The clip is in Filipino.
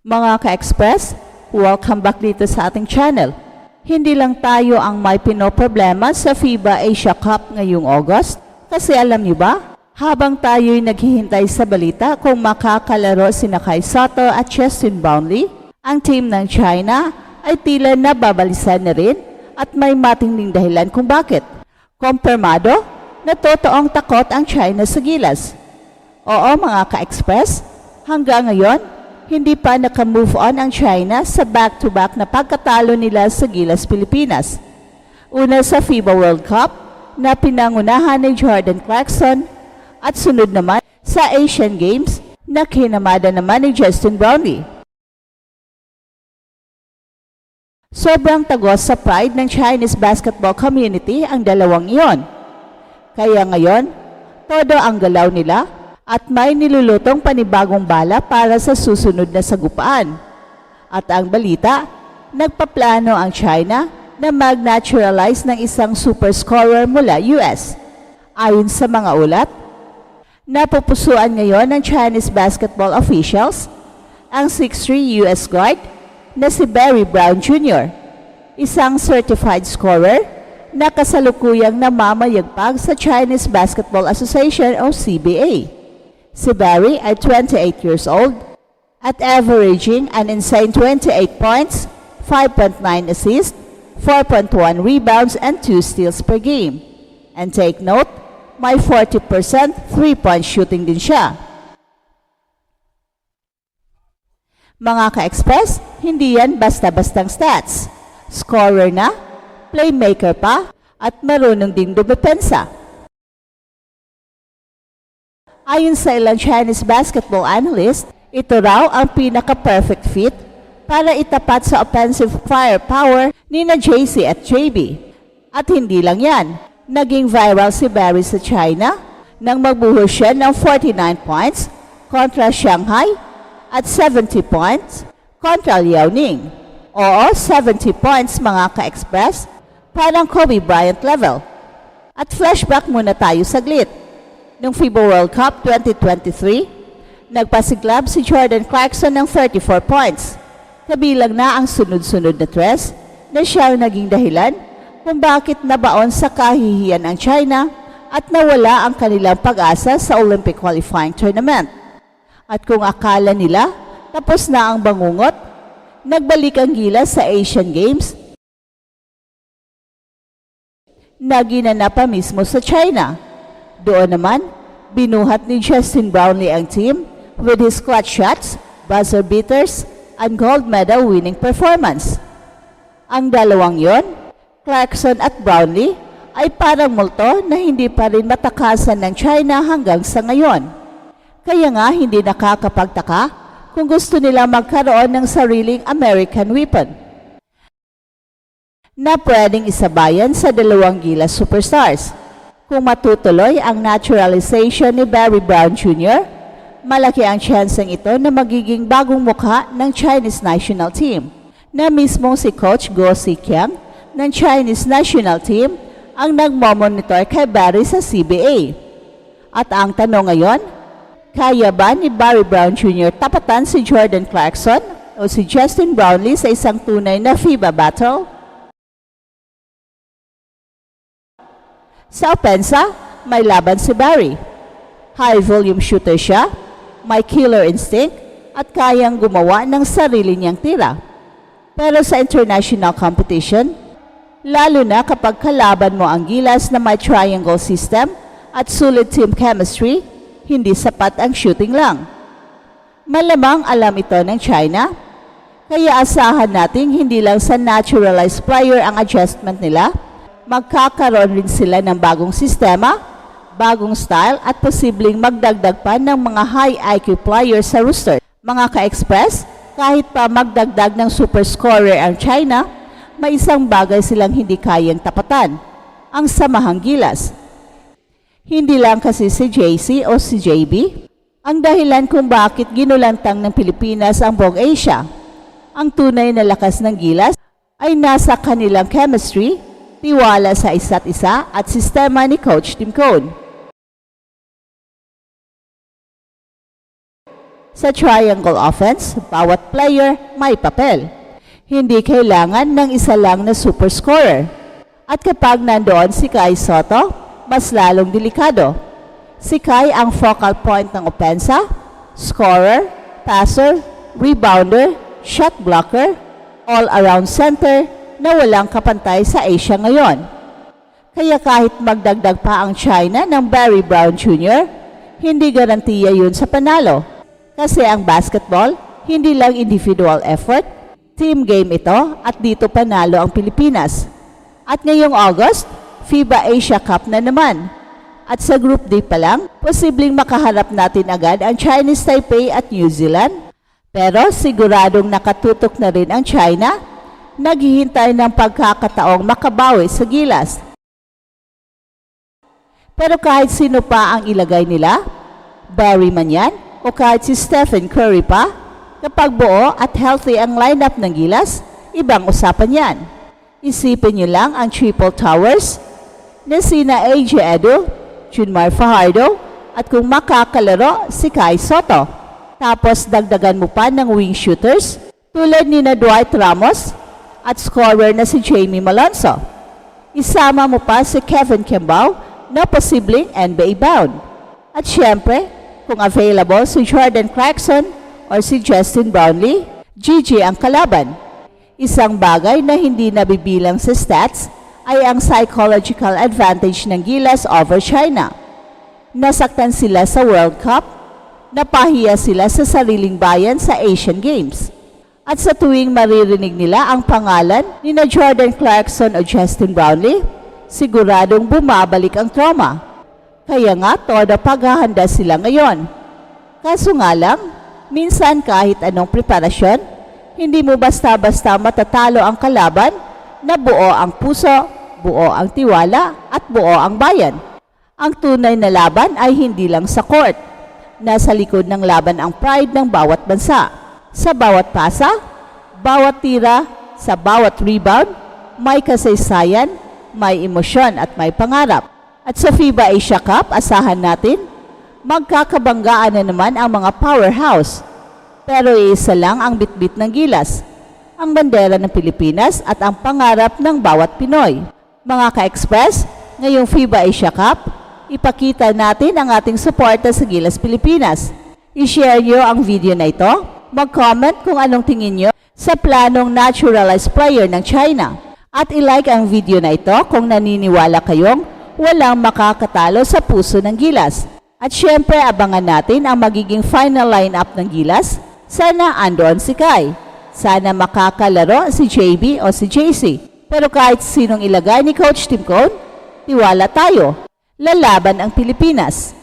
Mga ka-express, welcome back dito sa ating channel. Hindi lang tayo ang may pinoproblema sa FIBA Asia Cup ngayong August, kasi alam niyo ba, habang tayo'y naghihintay sa balita kung makakalaro si Kai Soto at Justin Brownlee, ang team ng China ay tila nababalisan na rin at may matinding dahilan kung bakit. Kompirmado na totoong takot ang China sa gilas. Oo mga ka-express, hanggang ngayon, hindi pa nakamove on ang China sa back-to-back na pagkatalo nila sa Gilas, Pilipinas. Una sa FIBA World Cup na pinangunahan ni Jordan Clarkson at sunod naman sa Asian Games na kinamada naman ni Justin Brownlee. Sobrang tagos sa pride ng Chinese basketball community ang dalawang iyon. Kaya ngayon, todo ang galaw nila at may nilulutong panibagong bala para sa susunod na sagupaan. At ang balita, nagpaplano ang China na mag-naturalize ng isang super scorer mula US. Ayon sa mga ulat, napupusuan ngayon ng Chinese basketball officials ang 6'3 US guard na si Barry Brown Jr., isang certified scorer na kasalukuyang namamayagpag sa Chinese Basketball Association o CBA. Si Barry ay 28 years old at averaging an insane 28 points, 5.9 assists, 4.1 rebounds, and 2 steals per game. And take note, may 40% three-point shooting din siya. Mga ka-express, hindi yan basta-bastang stats. Scorer na, playmaker pa, at marunong ding dumepensa. Ayon sa ilang Chinese basketball analyst, ito raw ang pinaka-perfect fit para itapat sa offensive firepower ni na JC at JB. At hindi lang yan, naging viral si Barry sa China nang magbuhos siya ng 49 points kontra Shanghai at 70 points kontra Liaoning. Oo, 70 points mga ka-express, parang Kobe Bryant level. At flashback muna tayo saglit noong FIBA World Cup 2023, nagpasiglab si Jordan Clarkson ng 34 points. Kabilang na ang sunod-sunod na tres na siya naging dahilan kung bakit nabaon sa kahihiyan ang China at nawala ang kanilang pag-asa sa Olympic qualifying tournament. At kung akala nila tapos na ang bangungot, nagbalik ang gila sa Asian Games na ginanap pa mismo sa China. Doon naman, binuhat ni Justin Brownlee ang team with his clutch shots, buzzer beaters, and gold medal winning performance. Ang dalawang yon, Clarkson at Brownlee, ay parang multo na hindi pa rin matakasan ng China hanggang sa ngayon. Kaya nga hindi nakakapagtaka kung gusto nila magkaroon ng sariling American weapon na pwedeng isabayan sa dalawang Gilas superstars. Kung matutuloy ang naturalization ni Barry Brown Jr., malaki ang tsanseng ito na magiging bagong mukha ng Chinese national team na mismong si Coach Go Sikyang ng Chinese national team ang nagmomonitor kay Barry sa CBA. At ang tanong ngayon, kaya ba ni Barry Brown Jr. tapatan si Jordan Clarkson o si Justin Brownlee sa isang tunay na FIBA battle? Sa opensa, may laban si Barry. High volume shooter siya, may killer instinct, at kayang gumawa ng sarili niyang tira. Pero sa international competition, lalo na kapag kalaban mo ang gilas na may triangle system at sulit team chemistry, hindi sapat ang shooting lang. Malamang alam ito ng China, kaya asahan nating hindi lang sa naturalized player ang adjustment nila, magkakaroon rin sila ng bagong sistema, bagong style at posibleng magdagdag pa ng mga high IQ players sa roster. Mga ka-express, kahit pa magdagdag ng super scorer ang China, may isang bagay silang hindi kayang tapatan, ang samahang gilas. Hindi lang kasi si JC o si JB ang dahilan kung bakit ginulantang ng Pilipinas ang buong Asia. Ang tunay na lakas ng gilas ay nasa kanilang chemistry tiwala sa isa't isa at sistema ni Coach Tim Cone. Sa triangle offense, bawat player may papel. Hindi kailangan ng isa lang na super scorer. At kapag nandoon si Kai Soto, mas lalong delikado. Si Kai ang focal point ng opensa, scorer, passer, rebounder, shot blocker, all-around center na walang kapantay sa Asia ngayon. Kaya kahit magdagdag pa ang China ng Barry Brown Jr., hindi garantiya yun sa panalo. Kasi ang basketball, hindi lang individual effort, team game ito at dito panalo ang Pilipinas. At ngayong August, FIBA Asia Cup na naman. At sa Group D pa lang, posibleng makaharap natin agad ang Chinese Taipei at New Zealand. Pero siguradong nakatutok na rin ang China, naghihintay ng pagkakataong makabawi sa gilas. Pero kahit sino pa ang ilagay nila, Barry man yan, o kahit si Stephen Curry pa, kapag buo at healthy ang lineup ng gilas, ibang usapan yan. Isipin nyo lang ang triple towers na sina AJ Edu, Junmar Fajardo, at kung makakalaro si Kai Soto. Tapos dagdagan mo pa ng wing shooters tulad ni na Dwight Ramos at scorer na si Jamie Malonzo. Isama mo pa si Kevin Kembao na posibleng NBA bound. At syempre, kung available si Jordan Clarkson or si Justin Brownlee, GG ang kalaban. Isang bagay na hindi nabibilang sa stats ay ang psychological advantage ng Gilas over China. Nasaktan sila sa World Cup, napahiya sila sa sariling bayan sa Asian Games. At sa tuwing maririnig nila ang pangalan ni na Jordan Clarkson o Justin Brownlee, siguradong bumabalik ang trauma. Kaya nga todo paghahanda sila ngayon. Kaso nga lang, minsan kahit anong preparasyon, hindi mo basta-basta matatalo ang kalaban na buo ang puso, buo ang tiwala at buo ang bayan. Ang tunay na laban ay hindi lang sa court. Nasa likod ng laban ang pride ng bawat bansa. Sa bawat pasa, bawat tira, sa bawat rebound, may kasaysayan, may emosyon at may pangarap. At sa FIBA Asia Cup, asahan natin, magkakabanggaan na naman ang mga powerhouse. Pero isa lang ang bitbit ng gilas, ang bandera ng Pilipinas at ang pangarap ng bawat Pinoy. Mga ka-express, ngayong FIBA Asia Cup, ipakita natin ang ating suporta sa Gilas Pilipinas. I-share nyo ang video na ito, mag-comment kung anong tingin nyo sa planong naturalized player ng China. At i-like ang video na ito kung naniniwala kayong walang makakatalo sa puso ng Gilas. At syempre abangan natin ang magiging final lineup ng Gilas. Sana andoon si Kai. Sana makakalaro si JB o si JC. Pero kahit sinong ilagay ni Coach Tim Cone, tiwala tayo. Lalaban ang Pilipinas.